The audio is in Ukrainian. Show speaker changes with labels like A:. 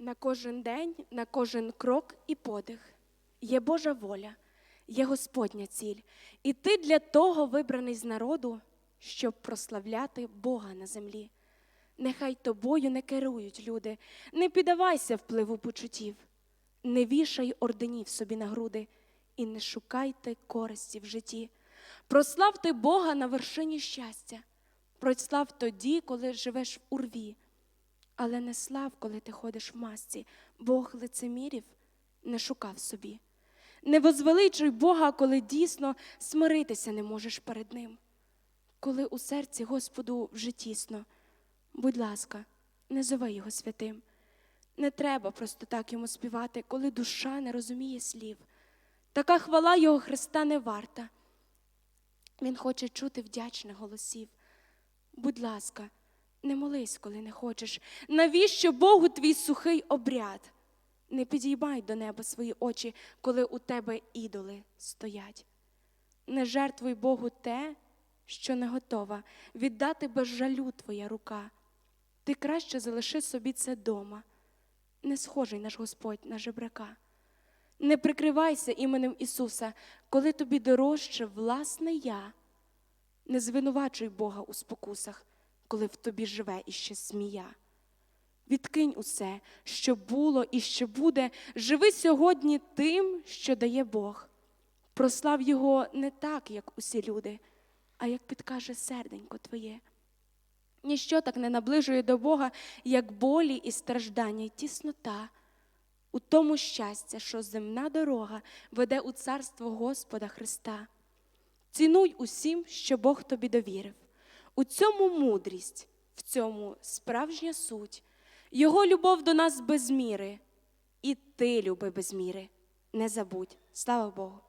A: На кожен день, на кожен крок і подих є Божа воля, є Господня ціль. І ти для того вибраний з народу, щоб прославляти Бога на землі. Нехай тобою не керують люди, не піддавайся впливу почуттів, не вішай орденів собі на груди і не шукайте користі в житті. Прославте Бога на вершині щастя, прослав тоді, коли живеш в урві. Але не слав, коли ти ходиш в масці, Бог лицемірів не шукав собі. Не возвеличуй Бога, коли дійсно смиритися не можеш перед Ним. Коли у серці Господу вже тісно, будь ласка, не зови Його святим. Не треба просто так йому співати, коли душа не розуміє слів. Така хвала Його Христа не варта. Він хоче чути вдячних голосів. Будь ласка, не молись, коли не хочеш. Навіщо Богу твій сухий обряд? Не підіймай до неба свої очі, коли у тебе ідоли стоять. Не жертвуй Богу те, що не готова, віддати без жалю твоя рука. Ти краще залиши собі це дома. Не схожий наш Господь на жебрака. Не прикривайся іменем Ісуса, коли тобі дорожче власне я. Не звинувачуй Бога у спокусах, коли в тобі живе іще змія. Відкинь усе, що було і що буде, живи сьогодні тим, що дає Бог. Прослав Його не так, як усі люди, а як підкаже серденько твоє. Ніщо так не наближує до Бога, як болі і страждання, й тіснота. У тому щастя, що земна дорога веде у царство Господа Христа. Цінуй усім, що Бог тобі довірив. У цьому мудрість, в цьому справжня суть, Його любов до нас без міри, і ти люби без міри. Не забудь. Слава Богу.